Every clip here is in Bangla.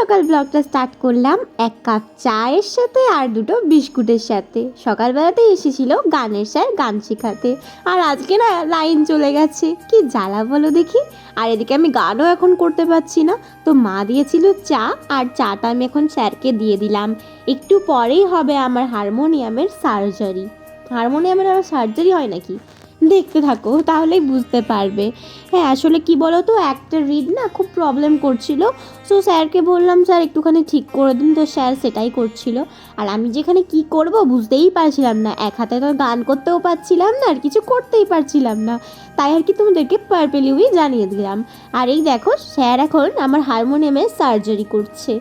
সকাল ব্লগটা স্টার্ট করলাম এক কাপ চায়ের সাথে আর দুটো বিস্কুটের সাথে। সকালবেলাতে এসেছিল গানের স্যার গান শেখাতে। আর আজকে না লাইন চলে গেছে। কি জ্বালা বলো দেখি? আর এদিকে আমি গানও এখন করতে পারছি না। তো মা দিয়েছিল চা আর চাটা আমি এখন স্যারকে দিয়ে দিলাম। একটু পরেই হবে আমার হারমোনিয়ামের সার্জারি হারমোনিয়ামের আমার সার্জারি হয় নাকি? দেখতে থাকো, তাহলেই বুঝতে পারবে। হ্যাঁ আসলে কি বলো তো একটা রিড না খুব প্রবলেম করছিল। সো স্যারকে বললাম, স্যার, একটুখানি ঠিক করে দিন। তো স্যার সেটাই করছিল। আর আমি যেখানে কি করব বুঝতেই পারছিলাম না। এক হাতে তো গান করতেও পারছিলাম না, আর কিছু করতেই পারছিলাম না। তাই আর কি তোমাদেরকে পারপেলিউই জানিয়ে দিলাম। আর এই দেখো, স্যার এখন আমার হারমোনিয়ামের সার্জারি করছে।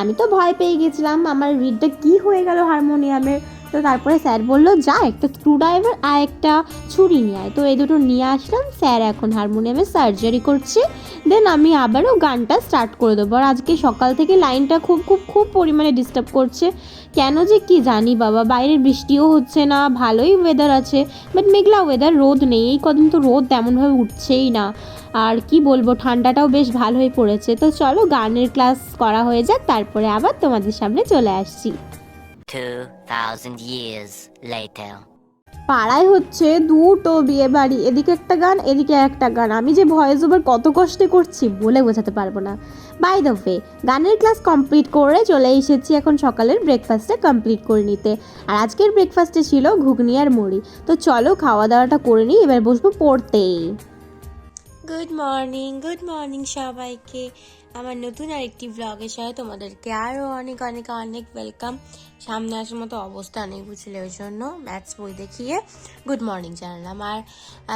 আমি তো ভয় পেয়ে গেছিলাম, আমার রিডটা কি হয়ে গেল হারমোনিয়ামের তো তারপরে স্যার বলল, যা, একটা স্ক্রু ড্রাইভার আর একটা ছুরি নিয়ে আয়। তো এই দুটো নিয়ে আসলাম, স্যার এখন হারমোনিয়ামে সার্জারি করছে। দেন আমি আবারও গানটা স্টার্ট করে দেবো। আর আজকে সকাল থেকে লাইনটা খুব খুব খুব পরিমাণে ডিস্টার্ব করছে। কেন যে কি জানি বাবা বাইরে বৃষ্টিও হচ্ছে না, ভালোই ওয়েদার আছে বাট মেঘলা ওয়েদার রোদ নেই। এই কদিন তো রোদ তেমনভাবে উঠছেই না। আর কি বলব, ঠান্ডাটাও বেশ ভালোই পড়েছে। তো চলো গানের ক্লাস করা হয়ে যাক, তারপরে আবার তোমাদের সামনে চলে আসছি। 2,000 years later. পাড়ায় হচ্ছে দুটো বিয়ে বাড়ি এদিকে একটা গান এদিকে একটা গান। আমি যে ভয়েস ওভার কত কষ্টে করছি বলে বোঝাতে পারব না। বাই দ্য ওয়ে গানের ক্লাস কমপ্লিট করে চলে এসেছি এখন সকালের ব্রেকফাস্টটা কমপ্লিট করে নিতে। আর আজকের ব্রেকফাস্টে ছিল ঘুগনি আর মুড়ি। তো চলো খাওয়া দাওয়াটা করে নিই এবার বসবো পড়তে গুড মর্নিং গুড মর্নিং সবাইকে। আমার নতুন আরেকটি ব্লগের সাথে তোমাদেরকে আরও অনেক অনেক অনেক ওয়েলকাম সামনে আসার মতো অবস্থা নেই বুঝলে, ওই জন্য ম্যাথস বই দেখিয়ে গুড মর্নিং জানালাম। আর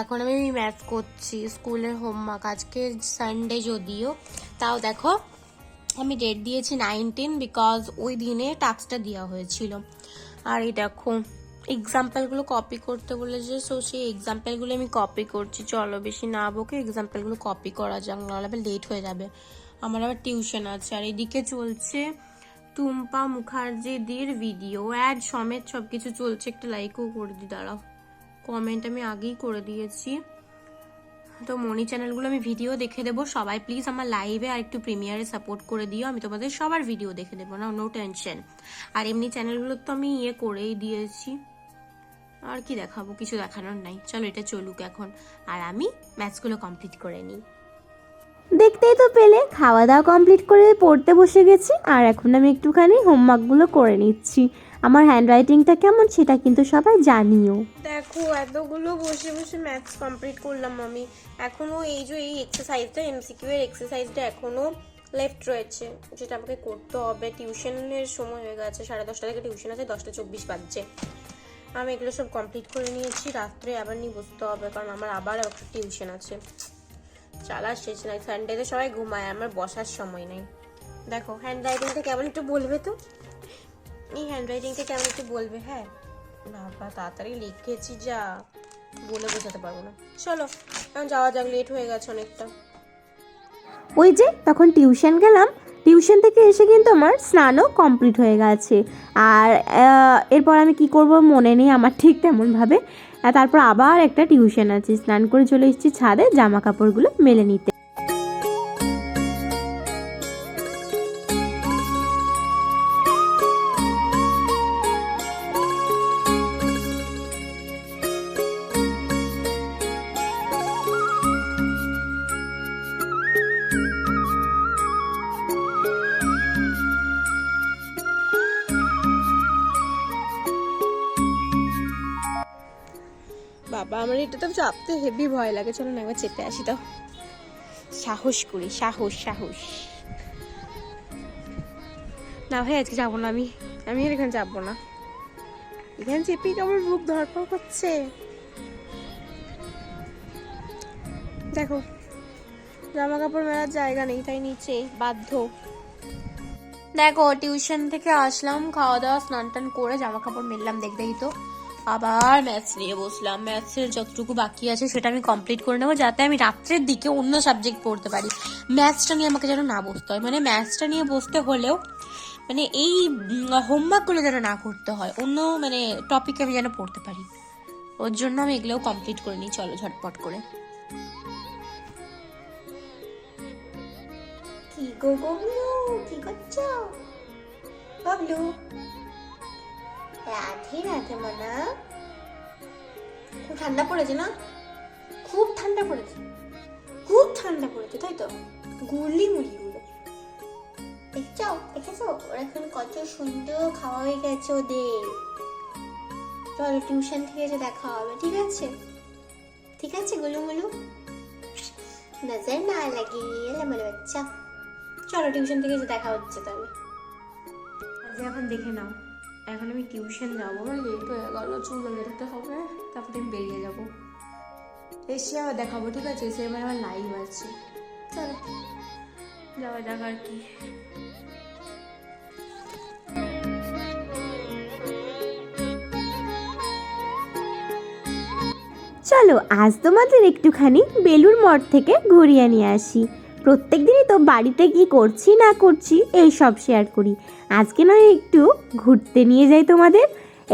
এখন আমি ম্যাথস করছি, স্কুলের হোমওয়ার্ক আজকে সানডে যদিও, তাও দেখো, আমি ডেট দিয়েছি নাইনটিন বিকজ ওই দিনে টাস্কটা দেওয়া হয়েছিল। আর এই দেখো এক্সাম্পলগুলো কপি করতে বলেছে সো সেই এক্সাম্পলগুলো আমি কপি করছি। চলো বেশি না বকে এক্সাম্পলগুলো কপি করা যাক, নাহলে লেট হয়ে যাবে। আমার আবার টিউশন আছে। আর এদিকে চলছে টুম্পা মুখার্জিদির ভিডিও অ্যাড সমেত সব কিছু চলছে। একটা লাইকও করে দি, দাঁড়াও। কমেন্ট আমি আগেই করে দিয়েছি। তো মনি চ্যানেলগুলো আমি ভিডিও দেখে দেবো। সবাই প্লিজ আমার লাইভে আর একটু প্রিমিয়ারে সাপোর্ট করে দিও। আমি তোমাদের সবার ভিডিও দেখে দেবো না নো টেনশন আর এমনি চ্যানেলগুলো তো আমি ইয়ে করেই দিয়েছি। আর কি দেখাবো? কিছু দেখানোর নাই। চলো এটা চলুক এখন। আর আমি ম্যাথসগুলো কমপ্লিট করে নিই। দেখতেই তো পেলে খাওয়া দাওয়া কমপ্লিট করে পড়তে বসে গেছি, আর এখন আমি একটুখানি হোমওয়ার্কগুলো করে নিচ্ছি। আমার হ্যান্ড রাইটিংটা কেমন সেটা কিন্তু সবাই জানিও। দেখো, এতগুলো বসে বসে ম্যাথস কমপ্লিট করলাম আমি। এখনও এই যে এই এক্সারসাইজটা এমসিকিউ এর এক্সারসাইজটা এখনও লেফট রয়েছে, যেটা আমাকে করতে হবে। টিউশনের সময় হয়ে গেছে, সাড়ে দশটা থেকে টিউশন আছে, দশটা চব্বিশ বাজছে। আমি এগুলো সব কমপ্লিট করে নিয়েছি, রাত্রে আবার নিয়ে বসতে হবে, কারণ আমার আবার একটা টিউশন আছে। চালা শেষ নাই সানডেতে সবাই ঘুমায়, আমার বসার সময় নাই। দেখো হ্যান্ড রাইটিংটা কেমন একটু বলবে তো? এই হ্যান্ড রাইটিংটা কেমন একটু বলবে হ্যাঁ? বাবা তাড়াতাড়ি লিখেছি যা, বলে বোঝাতে পারব না। চলো যাওয়া যাক লেট হয়ে গেছে অনেকটা। ওই যে, তখন টিউশন গেলাম টিউশন থেকে এসে কিন্তু আমার স্নানও কমপ্লিট হয়ে গেছে। আর এরপর আমি কি করব মনে নেই আমার ঠিক তেমনভাবে। তারপর আবার একটা টিউশন আছে, স্নান করে চলে এসেছি ছাদে জামা কাপড়গুলো মেলে নিতে। বাবা আমার এটা তো চাপতে হেভি ভয় লাগে। চলো না, একবার চেপে আসি তো। সাহস করি, সাহস সাহস। না ভাই, আজকে যাব না আমি। আমি এখানে যাব না। এখানে চেপেই তো আমার বুক ধরপড় করছে। দেখো জামা কাপড় মেলার জায়গা নেই, তাই নিচে বাধ্য। দেখো, টিউশন থেকে আসলাম, খাওয়া দাওয়া, স্নান টান করে জামা কাপড় মেললাম, দেখতেই তো। আবার ম্যাথস নিয়ে বসলাম। ম্যাথসের যতটুকু বাকি আছে সেটা আমি কমপ্লিট করে নেব, যাতে আমি রাত্রের দিকে অন্য সাবজেক্ট পড়তে পারি। ম্যাথসটা নিয়ে আমাকে যেন না বসতে হয়। মানে ম্যাথসটা নিয়ে বসতে হলেও মানে এই হোমওয়ার্কগুলো যেন না করতে হয়, অন্য মানে টপিক আমি যেন পড়তে পারি। ওর জন্য আমি এগুলোও কমপ্লিট করে নিই, চলো ঝটপট করে। কি গো গবলু কি করছ? বাবলু রাধে রাধে মানা। খুব ঠান্ডা পড়েছে না? খুব ঠান্ডা পড়েছে। খুব ঠান্ডা পড়েছে, তাই তো? গুলি মুলিগুলো দেখছ? দেখেছ? ওরা এখন কত সুন্দর খাওয়া হয়ে গেছে ওদের। চলো টিউশন থেকে এসে দেখা হবে, ঠিক আছে? ঠিক আছে, গুলু মুলু? নজর না লাগিয়ে এলে বলে বাচ্চা। চলো টিউশন থেকে এসে দেখা হচ্ছে তাহলে। আজ এখন দেখে নাও। এখন আমি টিউশন যাব, আমার লেট হয়ে গেল বেরোতে হবে, তারপরে আমি বেরিয়ে যাব। এসে আবার দেখাবো, ঠিক আছে? এসে এবার আমার লাইভ আছে। চলো। যাওয়া যাক আর কি। চলো, আজ তোমাদের একটুখানি বেলুর মঠ থেকে ঘুরিয়ে নিয়ে আসি। প্রত্যেক দিনই তো বাড়িতে কি করছি না করছি এই সব শেয়ার করি। আজকে নয়, একটু ঘুরতে নিয়ে যাই তোমাদের।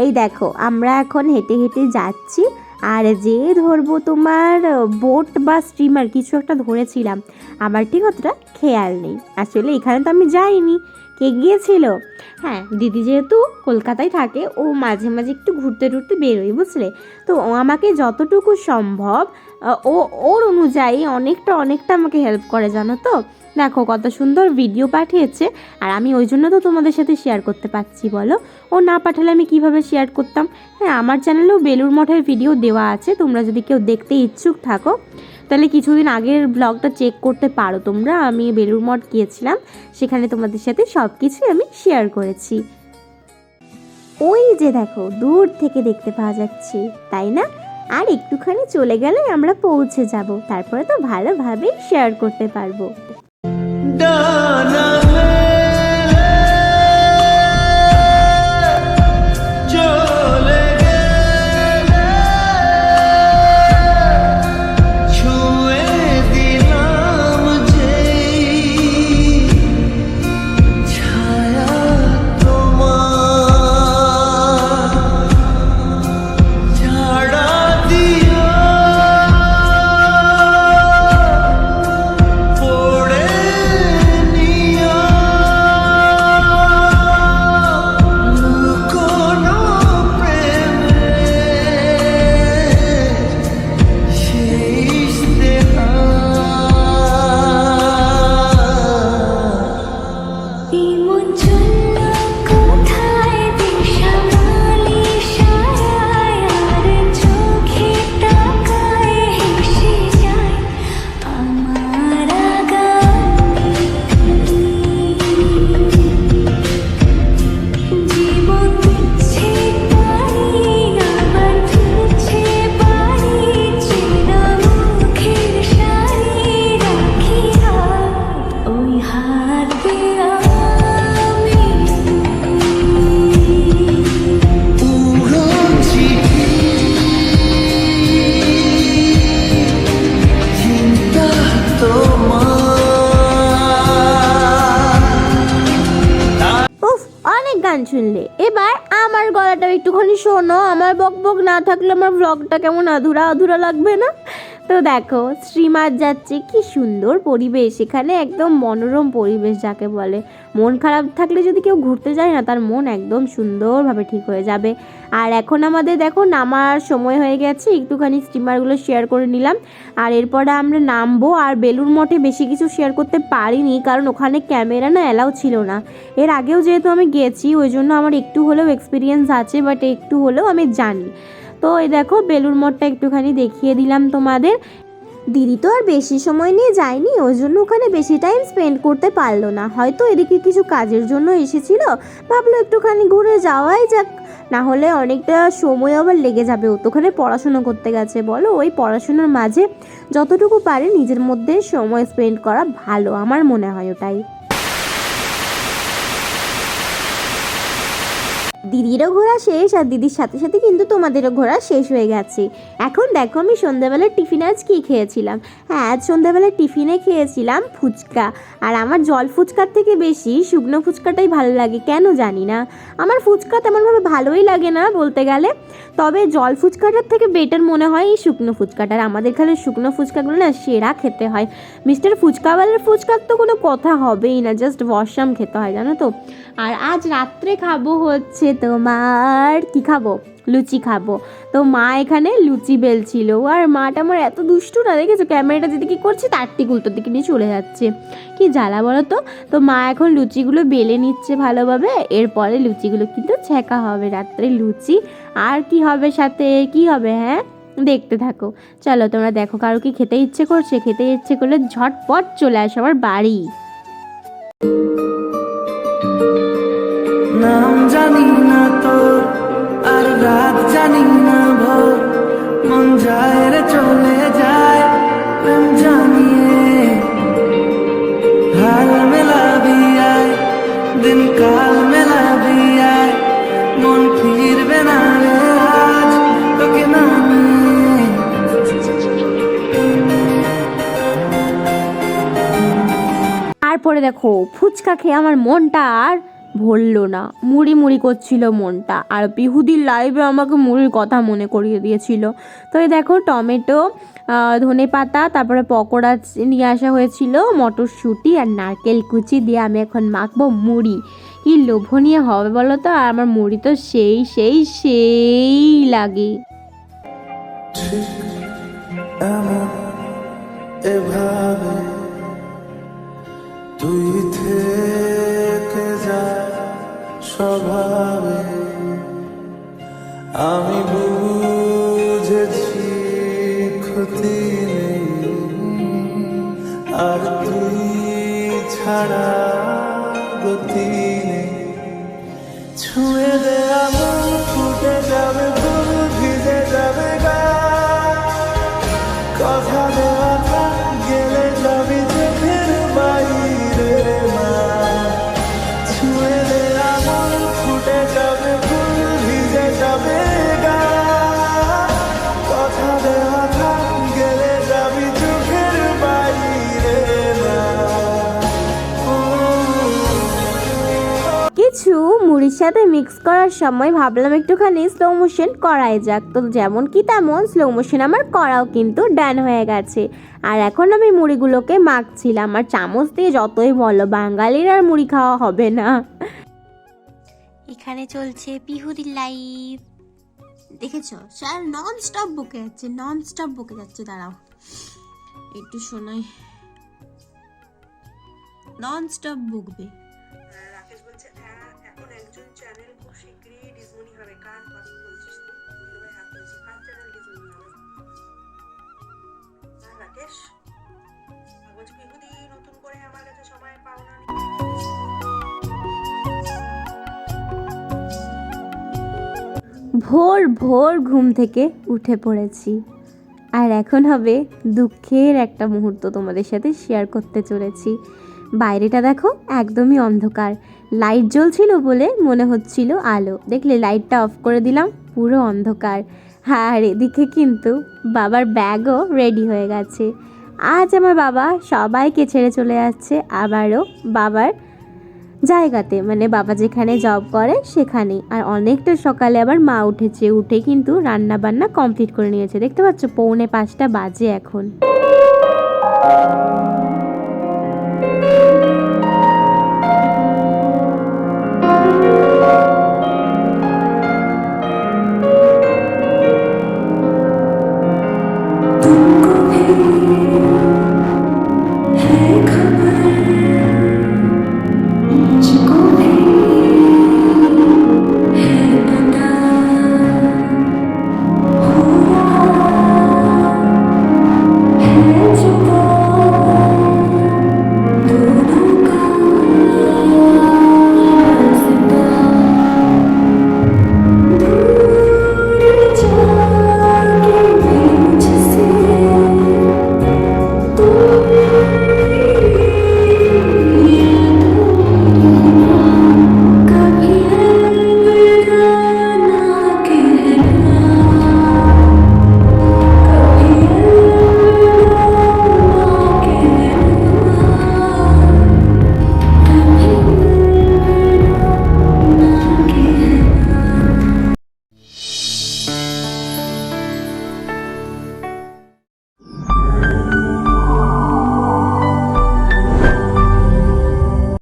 এই দেখো, আমরা এখন হেঁটে হেঁটে যাচ্ছি। আর যে ধরবো তোমার বোট বা স্টিমার কিছু একটা ধরেছিলাম। আমার ঠিক অতটা খেয়াল নেই। আসলে এখানে তো আমি যাইনি। কে গিয়েছিল? হ্যাঁ দিদি যেহেতু কলকাতায় থাকে, ও মাঝে মাঝে একটু ঘুরতে টুরতে বেরোয়, বুঝলে? তো ও আমাকে যতটুকু সম্ভব ও ওর অনুযায়ী অনেকটা অনেকটা আমাকে হেল্প করে, জানো তো? দেখো কত সুন্দর ভিডিও পাঠিয়েছে, আর আমি ওই জন্য তো তোমাদের সাথে শেয়ার করতে পারছি, বলো? ও না পাঠালে আমি কীভাবে শেয়ার করতাম? হ্যাঁ আমার চ্যানেলেও বেলুর মঠের ভিডিও দেওয়া আছে, তোমরা যদি কেউ দেখতে ইচ্ছুক থাকো। তাহলে কিছুদিন আগের ব্লগটা চেক করতে পারো তোমরা। আমি বেলুর মঠ গিয়েছিলাম, সেখানে তোমাদের সাথে সব কিছুই আমি শেয়ার করেছি। ওই যে দেখো, দূর থেকে দেখতে পাওয়া যাচ্ছে, তাই না? আর একটুখানি চলে গেলে আমরা পৌঁছে যাব। তারপরে তো ভালোভাবেই শেয়ার করতে পারব। শুনলে। এবার আমার গলাটা একটুখানি শোনো। আমার বক বক না থাকলে আমার ব্লগটা কেমন আধুরা আধুরা লাগবে না? তো দেখো, শ্রীমার যাচ্ছে, কি সুন্দর পরিবেশ। এখানে একদম মনোরম পরিবেশ যাকে বলে। মন খারাপ থাকলে যদি কেউ ঘুরতে যায় না, তার মন একদম সুন্দরভাবে ঠিক হয়ে যাবে। আর এখন আমাদের দেখো, নামার সময় হয়ে গেছে। একটুখানি স্টিমারগুলো শেয়ার করে নিলাম। আর এরপরে আমরা নামবো। আর বেলুর মঠে বেশি কিছু শেয়ার করতে পারিনি, কারণ ওখানে ক্যামেরা না অ্যালাউ ছিল না। এর আগেও যেহেতু আমি গেছি, ওই জন্য আমার একটু হলেও এক্সপিরিয়েন্স আছে বাট একটু হলেও আমি জানি। তো এই দেখো বেলুর মঠটা একটুখানি দেখিয়ে দিলাম তোমাদের। দিদি তো আর বেশি সময় নিয়ে যায়নি, ওই জন্য ওখানে বেশি টাইম স্পেন্ড করতে পারল না। হয়তো এদিকে কিছু কাজের জন্য এসেছিল, ভাবলো একটুখানি ঘুরে যাওয়াই যাক। না হলে অনেকটা সময় আবার লেগে যাবে, ও তো ওখানে পড়াশোনা করতে গেছে। বলো, ওই পড়াশোনার মাঝে যতটুকু পারে নিজের মধ্যে সময় স্পেন্ড করা ভালো, আমার মনে হয় ওটাই। দিদিরও ঘোরা শেষ আর দিদির সাথে সাথে কিন্তু তোমাদেরও ঘোরা শেষ হয়ে গেছে। এখন দেখো আমি সন্ধ্যাবেলার টিফিনে আজ কী খেয়েছিলাম? হ্যাঁ আজ সন্ধ্যাবেলার টিফিনে খেয়েছিলাম ফুচকা। আর আমার জল ফুচকার থেকে বেশি শুকনো ফুচকাটাই ভালো লাগে, কেন জানি না? আমার ফুচকা তেমনভাবে ভালোই লাগে না বলতে গেলে। তবে জল ফুচকাটার থেকে বেটার মনে হয় এই শুকনো ফুচকাটার আমাদের এখানে শুকনো ফুচকাগুলো না সেরা খেতে হয়। মিস্টার ফুচকাওয়ালার ফুচকার তো কোনো কথা হবেই না, জাস্ট ওয়াশাম খেতে হয়, জানো তো? আর আজ রাত্রে খাব হচ্ছে তোমার, কি খাব? লুচি খাব। তো মা এখানে লুচি বেলছিল। আর মাটা আমার এত দুষ্টু না, দেখেছ? ক্যামেরাটা যেদিকে করছে, তার ঠিক উল্টোর দিকে নিয়ে চলে যাচ্ছে। কি জ্বালা বলো তো? তো মা এখন লুচিগুলো বেলে নিচ্ছে ভালোভাবে। এরপরে লুচিগুলো কিন্তু ছেঁকা হবে রাত্রে লুচি। আর কি হবে সাথে? কি হবে হ্যাঁ? দেখতে থাকো। চলো, তোমরা দেখো কারও কি খেতে ইচ্ছে করছে? খেতে ইচ্ছে করলে ঝটপট চলে আসো আমার বাড়ি। নাম জানি মন যায় রে, চলে যায় প্রেম জানিয়ে। হাল মেলাবি আয় দিন কাল মেলাবি আয় মন ফিরবে না রে আজ তোকে না তারপরে দেখো, ফুচকা খেয়ে আমার মনটা আর ভরলো না। মুড়ি মুড়ি করছিল মনটা। আর বিহুদির লাইভে আমাকে মুড়ির কথা মনে করিয়ে দিয়েছিল। তো এই দেখো, টমেটো ধনে পাতা, তারপরে পকোড়া নিয়ে আসা হয়েছিল, মটরশুঁটি আর নারকেল কুচি দিয়ে আমি এখন মাখবো মুড়ি। কি লোভনীয় হবে বলো তো? আর আমার মুড়ি তো সেই সেই সেই লাগে। এভাবে তুই থেকে যা স্বভাবে আমি বুঝেছি ক্ষতি নেই আর তুই ছাড়া গতি নেই। ছুঁয়ে কিছু সাথে মিক্স করার সময় ভাবলাম একটুখানি স্লো মোশন করাই যাক। তো যেমন কি তেমন স্লো মোশন আমার করাও কিন্তু ডান হয়ে গেছে। আর এখন আমি মুড়িগুলোকে মাখছিলাম। আর চামচ দিয়ে যতই বলো, বাঙালির আর মুড়ি খাওয়া হবে না। এখানে চলছে বিহুরির লাইভ দেখেছ? স্যার নন স্টপ বকে যাচ্ছে নন স্টপ বকে যাচ্ছে, দাঁড়াও। একটু শোনাই। নন স্টপ বকবে। ভোর ভোর ঘুম থেকে উঠে পড়েছি। আর এখন হবে দুঃখের একটা মুহূর্ত তোমাদের সাথে শেয়ার করতে চলেছি। বাইরেটা দেখো একদমই অন্ধকার। লাইট জ্বলছিল বলে মনে হচ্ছিল আলো। দেখলে লাইটটা অফ করে দিলাম, পুরো অন্ধকার। আর এদিকে কিন্তু বাবার ব্যাগও রেডি হয়ে গেছে। আজ আমার বাবা সবাইকে ছেড়ে চলে যাচ্ছে আবারও বাবার জায়গাতে। মানে বাবা যেখানে জব করে সেখানে আর অনেকটা সকালে আবার মা উঠেছে। উঠে কিন্তু রান্না বান্না কমপ্লিট করে নিয়েছে। দেখতে পাচ্ছ, পৌনে পাঁচটা বাজে এখন।